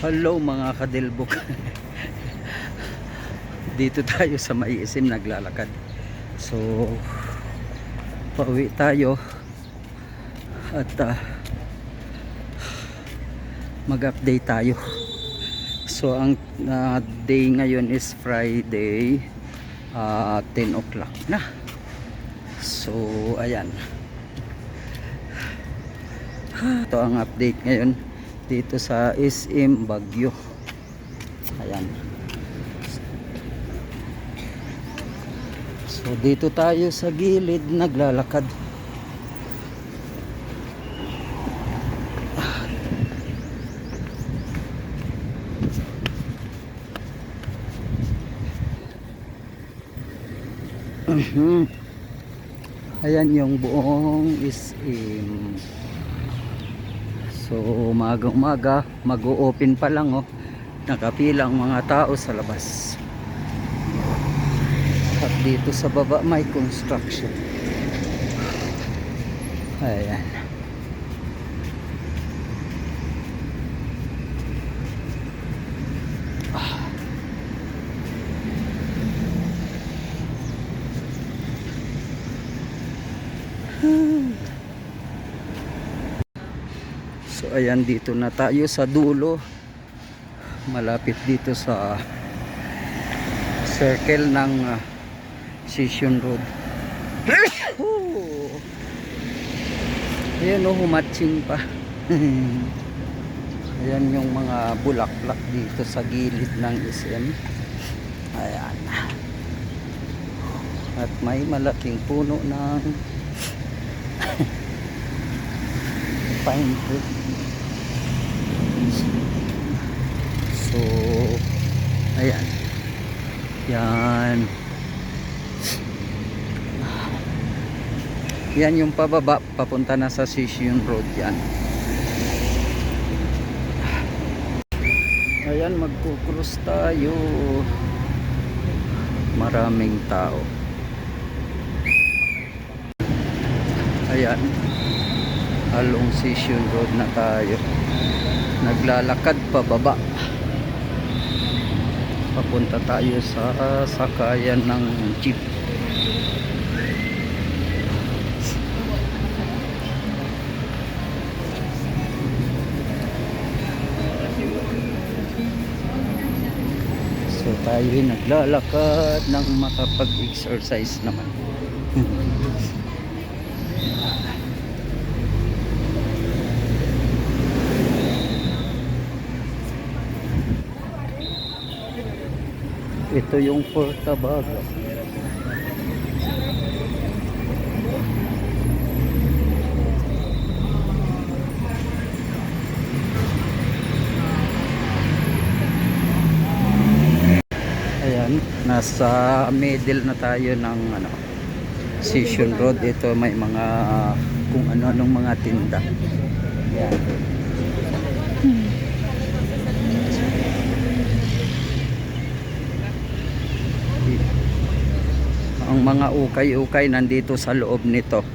Hello mga kadelbok. Dito tayo sa maiisim naglalakad. So pauwi tayo at ah, mag-update tayo. So ang ah, day ngayon is Friday ah, 10 o'clock na. So ayan. Ito ang update ngayon dito sa SM Bagyo. Ayan. So dito tayo sa gilid naglalakad. Mhm. Ayan yung buong SM. So umaga umaga mag-o-open pa lang oh. Nakapilang mga tao sa labas. At dito sa baba may construction. Ayan. Ayan dito na tayo sa dulo. Malapit dito sa circle ng uh, Session Road. Oh. Ayan o, humatching pa. ayan yung mga bulaklak dito sa gilid ng SM. Ayan. At may malaking puno ng pine tree. So, ayan. Yan. Yan yung pababa, papunta na sa Session Road yan. Ayan, magkukross tayo. Maraming tao. Ayan along Session Road na tayo. Naglalakad pababa. Papunta tayo sa sakayan ng jeep. So tayo naglalakad ng makapag-exercise naman Ito yung Portabaga. Ayan, nasa middle na tayo ng ano, Session Road. Ito may mga kung ano-anong mga tinda. Ayan. Ang mga ukay-ukay nandito sa loob nito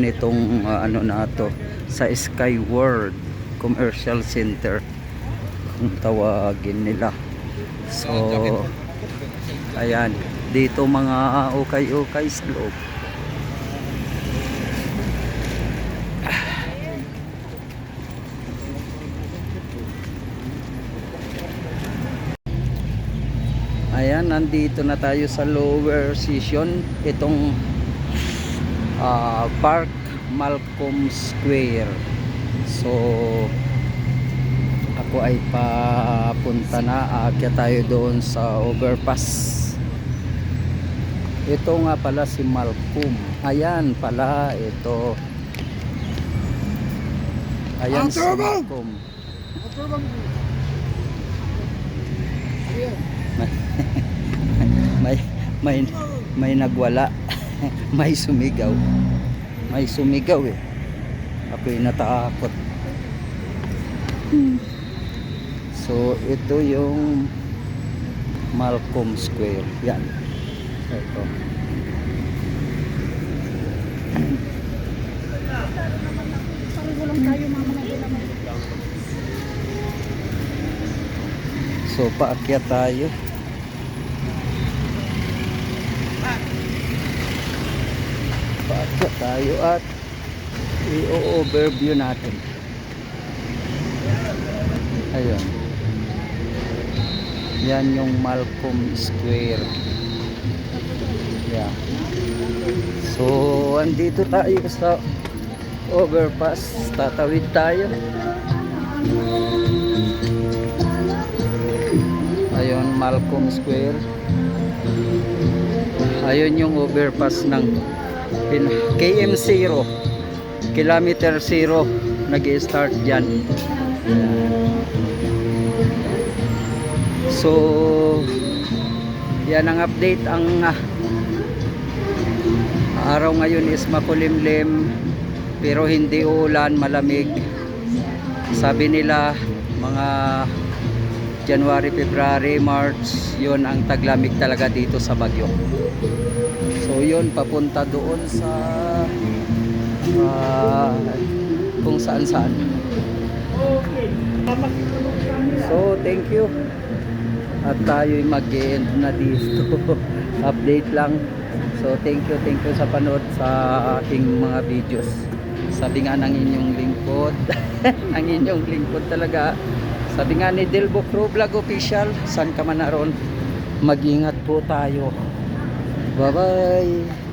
nitong uh, ano na to sa Sky World Commercial Center kung tawagin nila. So ayan dito mga ukay-ukay sa loob Ayan, nandito na tayo sa lower session. Itong ah, Park Malcolm Square. So, ako ay papunta na. Aakyat tayo doon sa overpass. Ito nga pala si Malcolm. Ayan pala, ito. Ayan si Malcolm. may may may nagwala. May sumigaw. May sumigaw eh. Ako'y natakot. So ito yung Malcolm Square. Yan. Ito. So paakyat tayo. Paakyat tayo at i-overview natin. Ayun. Yan yung Malcolm Square. Yeah. So, andito tayo sa overpass. Tatawid tayo. Ayun, Malcolm Square. Ayun yung overpass ng KM0. Kilometer 0. Nag-start dyan. So, yan ang update. Ang ah, araw ngayon is makulimlim pero hindi ulan, malamig. Sabi nila mga January, February, March, yun ang taglamig talaga dito sa Bagyo. So yun, papunta doon sa ah, kung saan saan. So, thank you. At tayo'y mag-end na dito. Update lang. So, thank you, thank you sa panood sa aking mga videos. Sabi nga ng inyong lingkod, ang inyong lingkod talaga. Sabi nga ni Delbo Pro Vlog Official, saan ka man naroon, mag-ingat po tayo. Bye-bye!